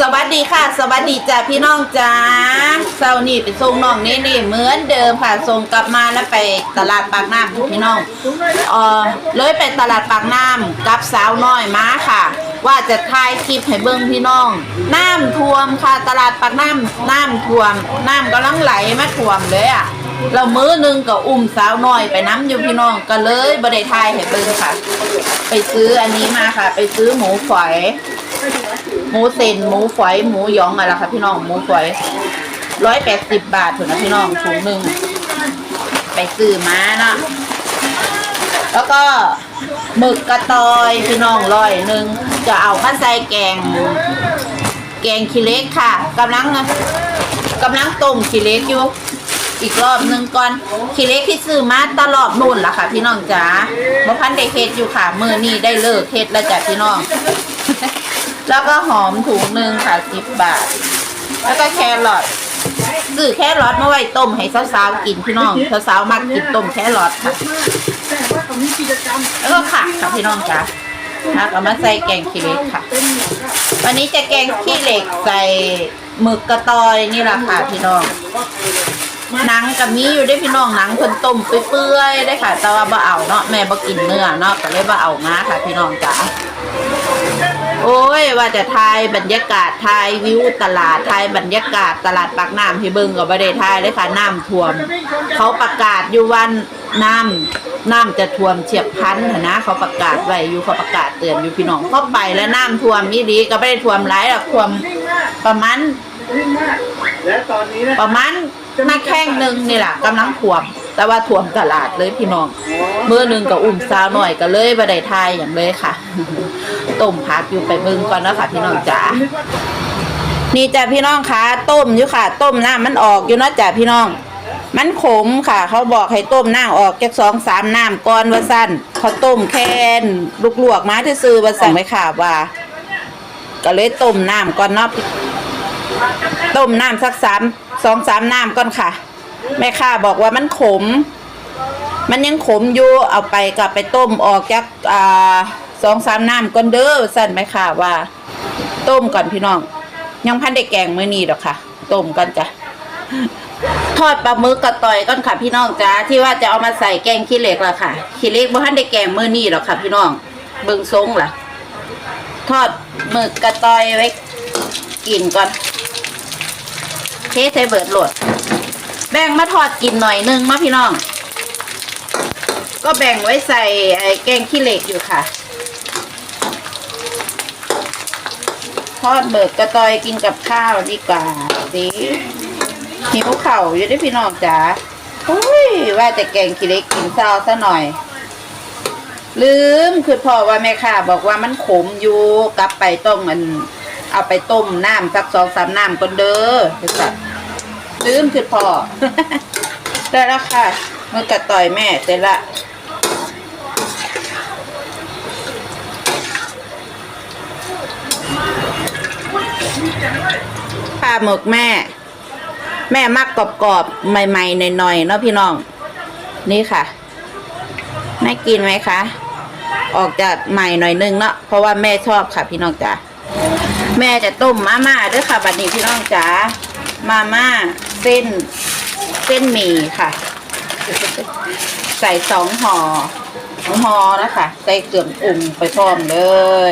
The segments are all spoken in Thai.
สวัสดีค่ะ สวัสดีจ้าพี่น้องจ้าเช้านี่ไปส่งน้องนี่นี่เหมือนเดิมค่ะส่งกลับมาแล้วไปตลาดปากน้ำพี่น้องเออเลยไปตลาดปากน้ำกับสาวน้อยมาค่ะ ว่าจะถ่ายคลิปให้เบิ้งพี่น้องน้ำท่วมค่ะตลาดปากน้ำน้ำท่วม น้ำกำลังไหลมาท่วมเลยอะเรามื้อนึงก็อุ้มสาวน้อยไปน้ำอยู่พี่น้องก็เลยบ่ได้ถ่ายให้เบิ้งค่ะ ไปซื้ออันนี้มาค่ะ ไปซื้อหมูฝอย หมูเซนหมูฝอยหมูหยองอะไรค่ะพี่น้องหมูฝอยร้อยแปดสิบบาทถึงนะพี่น้องถุงหนึ่งไปซื้อมาเนาะแล้วก็หมึกกระตอยพี่น้องร้อยหนึ่งจะเอาข้าใส่แกง แกงขี้เล็กค่ะกำลังกำลังต้มขี้เล็กอยู่อีกรอบหนึ่งก่อนขี้เล็กที่ซื้อมาตลอดนู่นล่ะค่ะ พี่น้องจ๋าบ่พันได้เฮ็ดอยู่ค่ะมือนี้ได้เลิกเฮ็ดแล้วจ้ะพี่น้อง แล้วก็หอมถุงหนึ่งค่ะสิบบาท แล้วก็แครอทซื้อแครอทมาไว้ต้มให้สาวๆกินพี่น้องสาวๆมักกินต้มแครอทค่ะแต่ว่าเขามีกิจกรรมแล้วก็ผักค่ะพี่น้องจ๋าผักเอามาใส่แกงขี้เหล็กค่ะ วันนี้จะแกงขี้เหล็กใส่หมึกกระตอยนี่แหละค่ะพี่น้องหนังกับมีอยู่ได้พี่น้องหนังคนต้มเปื่อยๆได้ค่ะ แต่ว่าบ่เอาเนาะแม่บ่กินเนื้อเนาะก็เลยบ่เอามาค่ะ พี่น้องจ๋า โอ้ย ว่าจะทายบรรยากาศทายวิวตลาดทายบรรยากาศตลาดปากน้ำให้เบิ่งก็บ่ได้ทายเลยค่ะน้ำท่วม เขาประกาศอยู่วันน้ำน้ำจะท่วมเฉียบพลันหั้นนะ เขาประกาศไว้อยู่เขาประกาศเตือนอยู่พี่น้องเข้าไปแล้วน้ำท่วมนี่ดีก็ไม่ได้ท่วมหลายหรอกท่วมนิ่งมากประมาณนิ่งมากและตอนนี้นะประมาณหน้าแข้งหนึ่งนี่แหละกำลังท่วม แต่ว่าท่วมตลาดเลยพี่น้องเมื่อหนึ่งกับอุ่มสาวหน่อยก็เลยบ่ได้ทายอย่างเลยค่ะต้มผักอยู่ไปเบิ่งก่อนเนาะค่ะพี่น้องจ๋านึกว่านี่จ้ะพี่น้องคะต้มอยู่ค่ะ ต้มน้ำมันออกอยู่เนาะจ้ะพี่น้อง มันขมค่ะ เขาบอกให้ต้มน้ำออกจากสองสามน้ำก่อนว่าสั้นเขาต้มแค่นลูกลวกๆมาที่ซื้อว่าสั่งไม่ค่ะว่า ก็เลยต้มน้ำก่อนเนาะต้มน้ำสักสามสองสามน้ำก่อนค่ะ แม่ค้าบอกว่ามันขม มันยังขมอยู่เอาไปกลับไปต้มออกจากอ่าสองสามน้ำก่อนเด้อสั่นไหมค่ะว่า ต้มก่อนพี่น้อง ยังพันได้แกงมื้อนี้ดอกค่ะ ต้มกันจ้ะทอดปลาหมึกกระต่อยก่อนค่ะ พี่น้องจ้าที่ว่าจะเอามาใส่แกงขี้เหล็กละค่ะขี้เหล็กบ่ทันได้แกงมื้อนี้ดอกค่ะ พี่น้องเบิ่งทรงล่ะ ทอดหมึกกระต่อยไว้กินก่อนเทใส่เบิดโหลด แบ่งมาทอดกินหน่อยนึงมาพี่น้อง ก็แบ่งไว้ใส่แกงขี้เหล็กอยู่ค่ะ ทอดเบิกกระตอยกินกับข้าวดีกว่าสิหิวเข่าอยู่ได้พี่น้องจ๋าโอ้ยว่าจะแกงขี้เหล็กกินเศร้าซะหน่อย ลืมคือพ่อว่าแม่ค้าบอกว่ามันขมอยู่กลับไปต้องมัน เอาไปต้มน้ำสักสองสามน้ำก่อนเด้อเดี๋ยวก่อน ลืมคือพอ ได้แล้วค่ะมือกระต่อยแม่เสร็จละปลาหมึกแม่ แม่มักกรอบๆ ใหม่ๆหน่อยๆเนาะพี่น้อง นี่ค่ะแม่กินไหมคะ ออกจากใหม่หน่อยนึงเนาะเพราะว่าแม่ชอบค่ะพี่น้องจ๋าแม่จะต้มมาม่าด้วยค่ะบัดนี้พี่น้องจ๋ามาม่า เส้นเส้นหมี่ค่ะ ใส่สองห่อสองห่อนะคะใส่เกลือปรุงไปพร้อมเล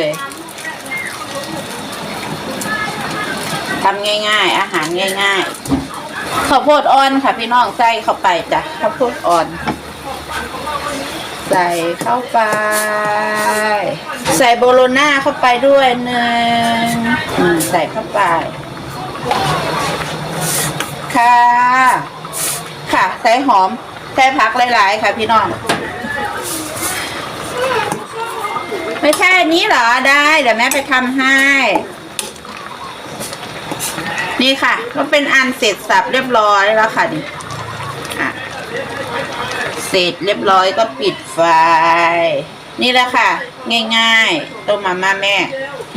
ยทำง่าย ๆ อาหารง่าย ๆข้าวโพดอ่อนค่ะ พี่น้องใส่เข้าไปจ้ะข้าวโพดอ่อน ใส่เข้าไป ใส่โบโลน่าเข้าไปด้วยหนึ่งอืมใส่เข้าไป ค่ะ ค่ะใส่หอมใส่ผักหลาย ๆ ค่ะพี่น้อง ไม่ใช่อันนี้เหรอได้ เดี๋ยวแม่ไปทำให้ นี่ค่ะก็เป็นอันเสร็จสับเรียบร้อยแล้วค่ะนี่อะเสร็จเรียบร้อยก็ปิดไฟ นี่แหละค่ะ ง่ายๆต้มมาม่าแม่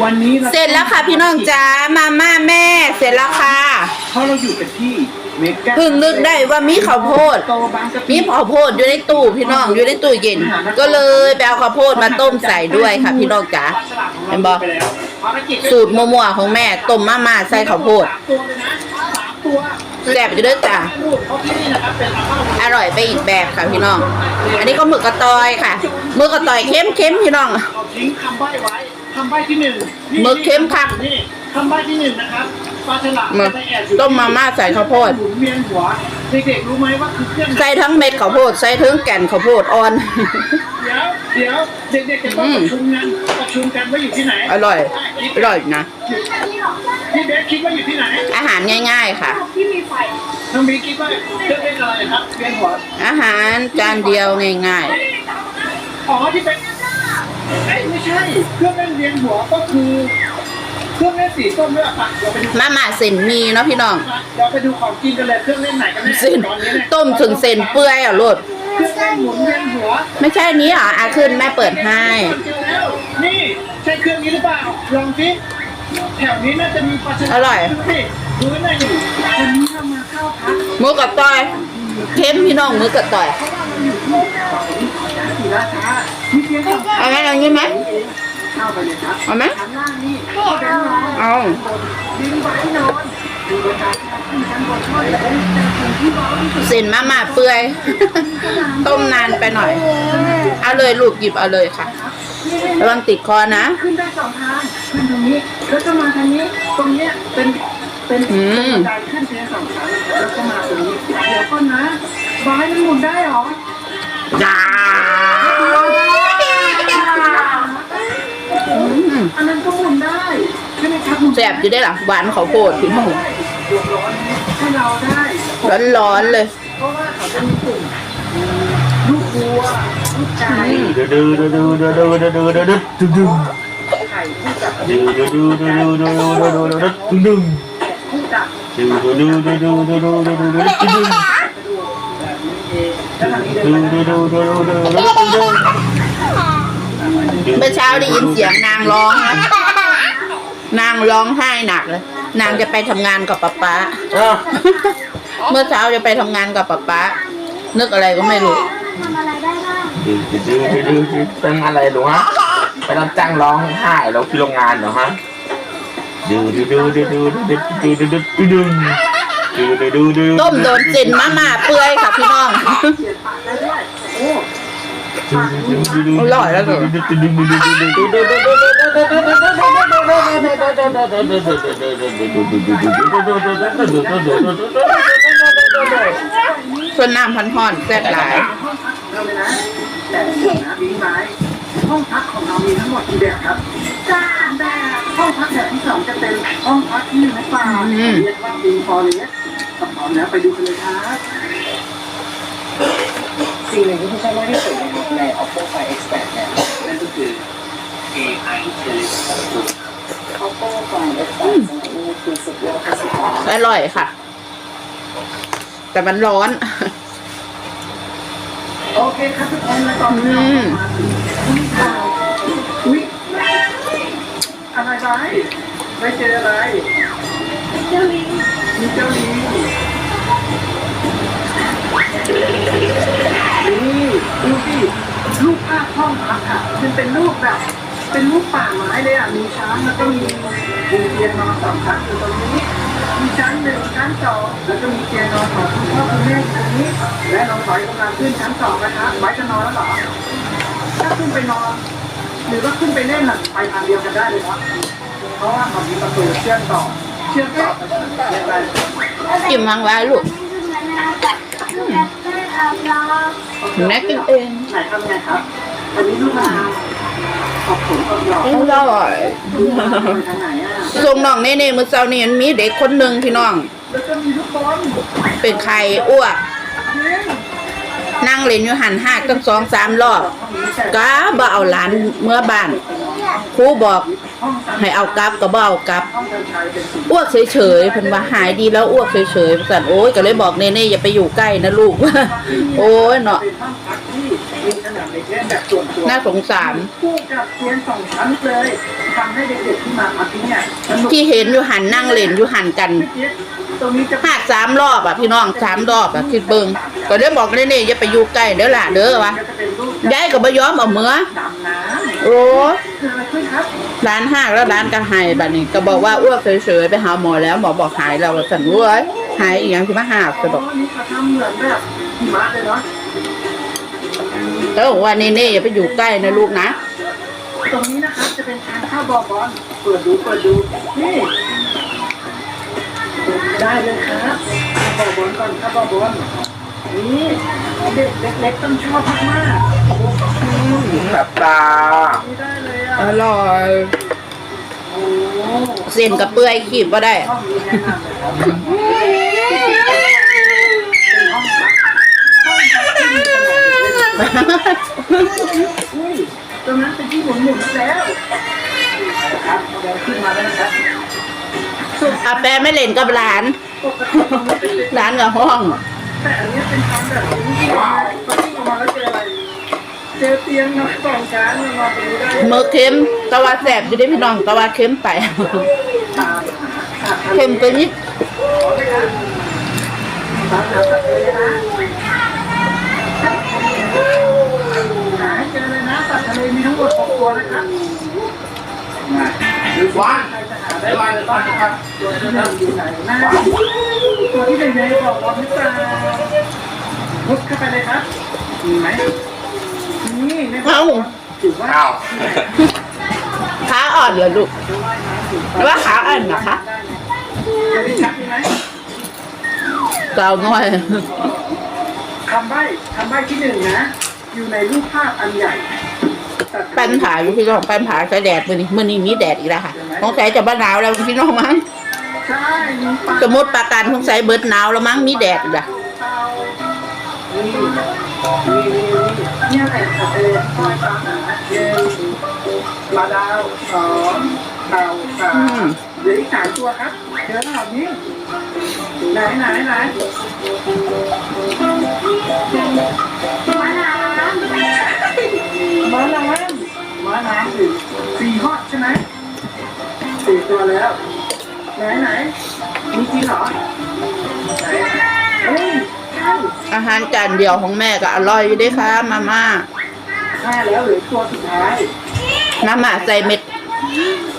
วันนี้ราเสร็จแล้วค่ะพี่น้องจ๋ามาม่าแม่ เสร็จแล้วค่ะท ราะเราอยู่กันที่เมกาเพิ่งนึกได้ว่ามีข้าวโพด โตบางกะปิมีข้าวโพดอยู่ในตู้พี่น้องอยู่ในตู้เย็น ก็เลยไปเอาข้าวโพดมาต้มใส่ด้วยค่ะ พี่น้องจ๋าเห็นบอไปแล้วภารกิจสูตรมั่วๆของแม่ต้มมาม่าใส่ข้าวโพดสามตัวเลยนะสามตัวแซ่บอยู่เด้วยจ้ะลูกเพราะที่นี่นะครับเป็นอาหารอร่อยไปอีกแบบค่ะพี่น้อง อันนี้ก็หมึกกระตอยค่ะหมึกกระตอยเข้มเข้มๆพี่น้อง เราทิ้งคำใบ้ไว้คำใบ้ที่หนึ่งนี่หมึกเข้มคักนี่คำใบ้ที่หนึ่งนะครับ ปลาฉลามหมึกจะไปแอบอยู่ต้มมาม่าใส่ข้าวโพดหมุนเวียนหัวเด็กๆรู้ไหมว่าคือเครื่องใส่ทั้งเม็ดข้าวโพดใส่ทั้งแก่นข้าวโพดอ่อน เดี๋ยวเดี๋ยวเด็กๆจะต้องประชุมกันประชุมกันว่าอยู่ที่ไหน อร่อย อร่อยนะพี่เบสคิดว่าอยู่ที่ไหน อาหารง่าย ๆ ค่ะน้องบีคิดว่าเครื่องเล่นอะไรครับเวียนหัวอาหารจานเดียวง่ายอ๋อที่เป็นเอ้ยไม่ใช่เครื่องเล่นเวียนหัวก็คือ เครื่องเล่นสีส้มด้วยอะปะเราไปดูๆมาม่าเส้นหมีเนาะพี่น้องเราไปดูของกินกันเลยเครื่องเล่นไหนกันแน่เส้นตอนนี้เนี่ยต้มถึงเส้นเปื่อยอะโลดเครื่องเล่นหมุนเวียนหัวไม่ใช่อันนี้เหรออาขึ้นแม่เปิดให้ เจอแล้วนี่ใช่เครื่องนี้หรือเปล่าลองสิแถวนี้น่าจะมีปลาฉลามอร่อย ดูสิดูหน่อยดิวันนี้เรามาเข้าพักหมูกับตอยเข้มพี่น้องหมูกับตอยศรีราชามีเพียงแค่เอาไหมเอางี้ไหม เข้าไปเลยครับเอาไหมชั้นล่างนี่ก็เป็นนอนเอาดินไว้นอนดูบนดาดที่ชั้นบนช่วยแล้วก็จะเป็นที่ร้อนที่สุดเส้นมาม่าเปื่อย ต้มนานไปหน่อย เอาเลยลูกหยิบเอาเลยค่ะระวังติดคอนะ ขึ้นได้สองทางขึ้นตรงนี้แล้วก็มาทางนี้ ตรงเนี้ยเป็นเป็นอืมบันไดขึ้นเพียงสองชั้นแล้วก็มาตรงนี้เดี๋ยวก็นะบายมันหมุนได้เหรอจ้า อันนั้นก็หมุนได้ใช่ไหมครับหมุนแสบจะได้หรอหวานข้าวโพดพี่น้องดวงร้อนนี้ให้เราได้ร้อนๆเลย เพราะว่าเขาจะมีกลุ่มลูกวัวลูกไก่ดูดูดูดูดูดูดูดูดูดูดูไข่คู่กับดูดูดูดูดูดูดูดูดูดูดูคู่กับดูดูดูดูดูดูดูดูดูดูดูกระดูกแบบนี้เองแล้วทางนี้เดินดูดูดูดูดูดูดู เมื่อเช้าได้ยินเสียงนางร้องนะนางร้องไห้หนักเลย นางจะไปทำงานกับป๊าป๊าอะเมื่อเช้าจะไปทำงานกับป๊าป๊า นึกอะไรก็ไม่รู้ดูดูดูดูดูเป็นอะไรหนูฮะไปรับจ้างร้องไห้เราที่โรงงานเหรอฮะดูดูดูดูดูดูดูดูดูดูดูดูดูดูดูต้มโดนเส้นมาม่าเปื่อยค่ะพี่น้อง อ้อร่อยแล้วเหรอส่วนน้ำพันห่อนแซ่บหลายห้องพักของเรามีทั้งหมดกี่แบบครับสาแบบห้องพักแบบที่สองจะเป็นห้องพักที่อยู่ในป่าเรียกว่าบิงฟอเรสต์ถ้าพร้อมแล้วไปดูกันเลยครับ สิ่งหนึ่งที่คุณชอบมากที่สุดในใน Oppo Find X8 เนี่ยนั่นก็คือ AI Intelligence Oppo Find X8 นี่คือสุดยอดประสิทธิภาพอร่อยค่ะ แต่มันร้อน โอเคครับทุกคนแล้วตอนนี้เราอืมมาถึงที่ทางอุ๊ยอะไรไปไม่เจออะไรเจ้าลิงมีเจ้าลิง นี่ดูสิรูปภาพห้องพักอะมันเป็นรูปแบบ เป็นรูปป่าไม้เลยอะ มีช้างแล้วก็มีมีเตียงนอนสองชั้นอยู่ตรงนี้ มีชั้นหนึ่งชั้นสองแล้วก็มีเตียงนอนของคุณพ่อคุณแม่ตรงนี้ และน้องถอยกำลังขึ้นชั้นสองนะคะไว้จะนอนแล้วเหรอถ้าขึ้นไปนอน หรือว่าขึ้นไปเล่นน่ะไปทางเดียวกันได้เลยครับเพราะว่าเขามีประตูเชื่อมต่อ เชื่อมต่อไปเรียกอะไรจิ้มวางไว้ลูก แม่กินเองไหนทำไงครับวันนี้ลูกมาขอบคุณครับหยอกอร่อยไปทางไหนอะส่งน้องเน่ๆเมื่อเช้านี้มันมีเด็กคนหนึ่งพี่น้อง แล้วก็มีลูกบอลเป็นไข่อ้วกเล่นนั่งเล่นอยู่หันหักตั้งสองสามรอบห้องนี้แต่ก็บ่เอาหลานเมื่อบ้านครูบอกห้องสาม ให้เอากลับก็บ่เอากลับอ้วกเฉยๆเพิ่นว่าหายดีแล้วอ้วกเฉยๆสั่นโอ้ยก็เลยบอกเน่ๆอย่าไปอยู่ใกล้นะลูกโอ้ยเนาะน่าสงสารคู่กับเตียสองชั้นเลยทำให้เด็กๆที่มาพักที่เนี่ยที่เห็นอยู่หันนั่งเล่นอยู่หันกันตรงนี้าดสามรอบอะพี่น้องสามรอบอะคิดเบิงก็เด้บอกเลยนี่อย่าไปอยู่ใกล้เด้อล่ะเด้อวะจะเป็นรูปยายก็บ่ยอมเอาเมือดำน้ำ โอ้เกิดอะไรขึ้นครับร้านห้างแล้วร้านก็หายบัดนี้ ก็บอกว่าอ้วกเฉยๆไปหาหมอแล้วหมอบอกหายแล้วสันเว้ยหายอีกอย่างที่มาหาบจะบอกอ๋อนี่เขาทำเหมือนแบบหิมะเลยเนาะแล้วบอกว่านี่นี่อย่าไปอยู่ใกล้นะลูกนะตรงนี้นะครับจะเป็นทางเข้าบ่อบอลเปิดดูเปิดดูนี่ได้เลยครับเข้าบ่อบอลก่อนเข้าบ่อบอล นี่เด็กเล็กๆต้องชอบมากๆอืมแบบตานี่ได้เลยออะร่อย โอ้เส้นกับเปื่อยขีบก็ได้ ห้องนี้แนะนำเลยครับเป็นห้องพักห้องพักที่มีขนาดเล็กอุ้ยตรงนั้นเป็นที่หมุนหมุนๆแล้วนะครับเดินขึ้นมาแล้วนะครับสุดอาแปรไม่เล่นกับหลาน ปกติตรงนี้เป็นหลานกับห้อง แต่อันนี้เป็นทางแบบนี้ที่มาตอนที่ออกมาแล้วเจออะไร เจอเตียงนอนกล่องจานนอนตรงนี้ได้มือเค็มตะวันแสบอยู่ได้พี่น้องตะวันเค็มไปตามขาดทะเลเค็มไปนิดขอไหมครับตามหาสัตว์เลยนะหาให้เจอเลยนะสัตว์ทะเลมีทั้งหมดหกตัวนะครับมาดูสิว่า ใครจะหาได้บ้างนะครับตัวที่หนึ่งอยู่ไหนนะตัวที่หนึ่งในบอกเราหรือเปล่ามุดเข้าไปเลยครับ มีไหมนี่ในบ่เอ้าถือว่าอ้าวขาอ่อนเหรอลูกหรือว่าขาอ่อนนะคะจะได้ชัดไหมเกาน้อยคำใบ้คำใบ้ที่หนึ่งนะ อยู่ในรูปภาพอันใหญ่ตัดปันผาอยู่พี่น้องปันผาใช้แดดมือนี้มือนี้มีแดดอีกแล้วค่ะ สงสัยจะบ้าหนาวแล้วพี่น้องมั้งใช่มีปลาสมมติปราการสงสัยเบิดหนาวแล้วมั้งมีแดดอีกแล้วเต่านี่นี่นี่นี่แหละทะเลปล่อยปลาหนาเย็นปลาดาวสองเต่าสามเหลืออีกสามตัวครับเดี๋ยวเหล่านี้ไหนไหนไหนม้าน้ำม้าน้ำสี่สี่ฮอตใช่ไหม สี่ตัวแล้ว ไหนไหนมีจริงเหรอไหนเฮ้ยใช่อาหารจานเดียวของแม่ก็อร่อยอยู่เด้อค่ะมาม่าห้าแล้วเหลือตัวสุดท้ายมาม่าใส่เม็ด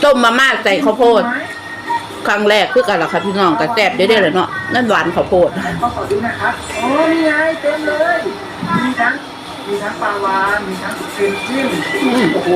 ต้มมาม่าใส่ข้าวโพด ครั้งแรกคือกันล่ะค่ะพี่น้องก็แซ่บได้อเลยเนาะนั่นหวานข้าวโพด ก็ขอดูนะครับโอ้นี่ไงเต็มเลย มีทั้งมีทั้งปลาวานมีทั้งเพนกวินโอ้โห